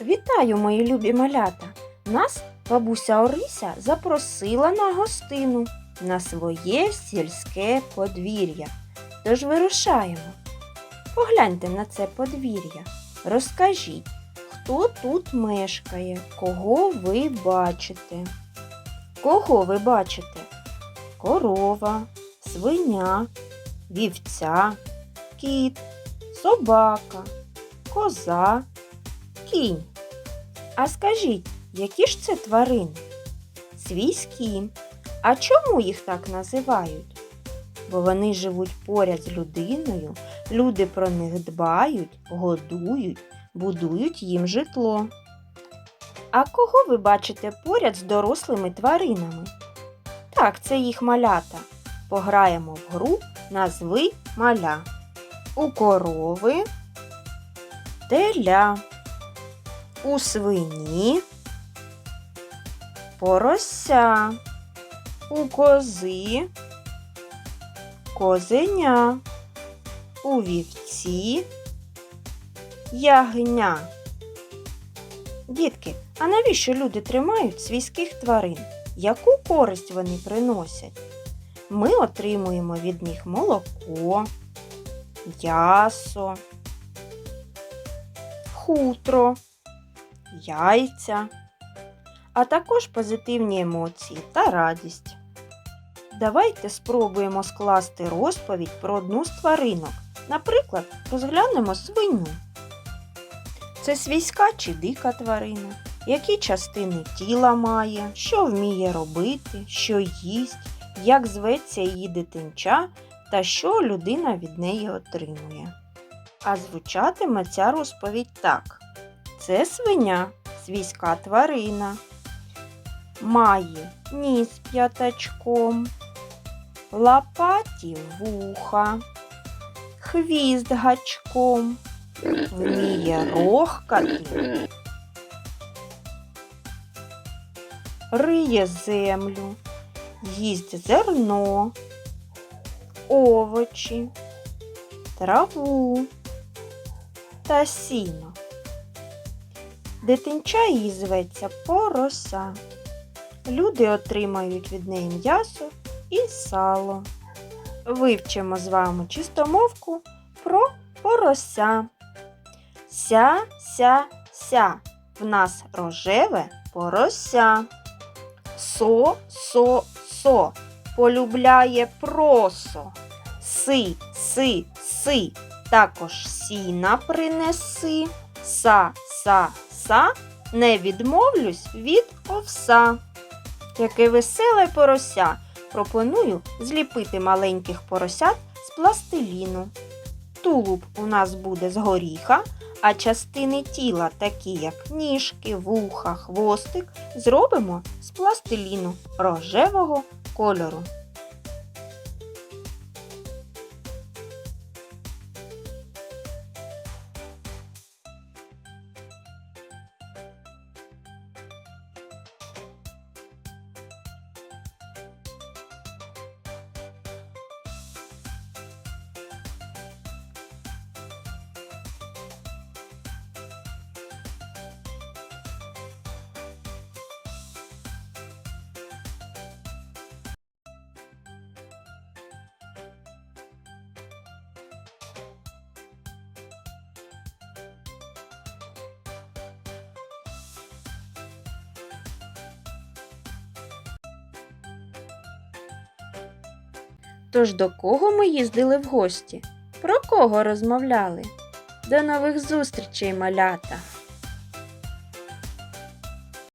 Вітаю, мої любі малята! Нас бабуся Орися запросила на гостину на своє сільське подвір'я. Тож вирушаємо. Погляньте на це подвір'я. Розкажіть, хто тут мешкає, кого ви бачите? Кого ви бачите? Корова, свиня, вівця, кіт, собака, коза, кінь. А скажіть, які ж це тварини? Свійські. А чому їх так називають? Бо вони живуть поряд з людиною, люди про них дбають, годують, будують їм житло. А кого ви бачите поряд з дорослими тваринами? Так, це їх малята. Пограємо в гру Назви маля. У корови теля. У свині порося. У кози козеня. У вівці ягня. Дітки, а навіщо люди тримають свійських тварин? Яку користь вони приносять? Ми отримуємо від них молоко, м'ясо, хутро, яйця, а також позитивні емоції та радість. Давайте спробуємо скласти розповідь про одну з тваринок. Наприклад, розглянемо свиню. Це свійська чи дика тварина, які частини тіла має, що вміє робити, що їсть, як зветься її дитинча та що людина від неї отримує. А звучатиме ця розповідь так: це свиня, свійська тварина. Має ніс п'ятачком, лопаті вуха, хвіст гачком, вміє рохкати, риє землю, їсть зерно, овочі, траву та сіно. Дитинча її зветься порося. Люди отримають від неї м'ясо і сало. Вивчимо з вами чистомовку про порося. Ся, ся, ся. В нас рожеве порося. Со, со, со. Полюбляє просо. Си, си, си. Також сіна принеси. Са, са, са. Не відмовлюсь від овса. Яке веселе порося. Пропоную зліпити маленьких поросят з пластиліну. Тулуб у нас буде з горіха, а частини тіла, такі як ніжки, вуха, хвостик, зробимо з пластиліну рожевого кольору. Тож до кого ми їздили в гості? Про кого розмовляли? До нових зустрічей, малята!